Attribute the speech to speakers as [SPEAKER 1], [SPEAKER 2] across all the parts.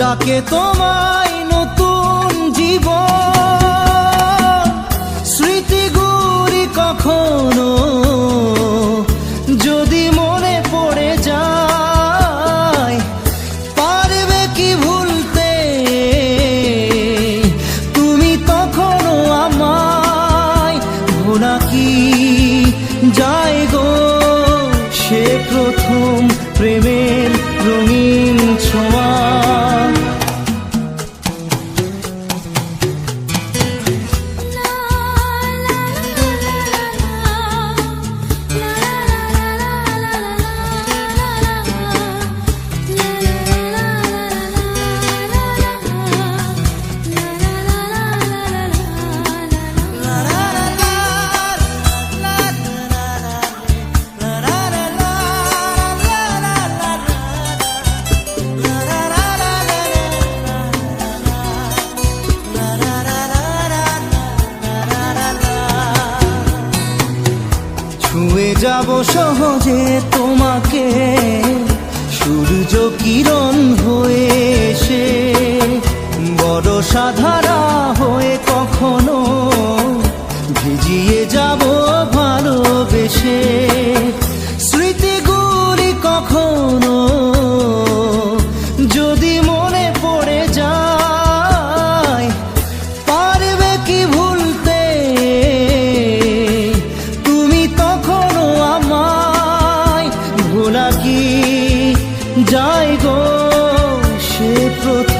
[SPEAKER 1] ডাকে তোমায় নতুন জীবন। স্মৃতিগুলি কখনো যদি মনে পড়ে যায়, পারবে কি ভুলতে? তুমি তখনও আমায় ভোলা কি যায় গো? সে প্রথম প্রেমের যাব সহজে তোমাকে। সূর্য কিরণ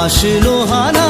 [SPEAKER 1] হাসলো হানা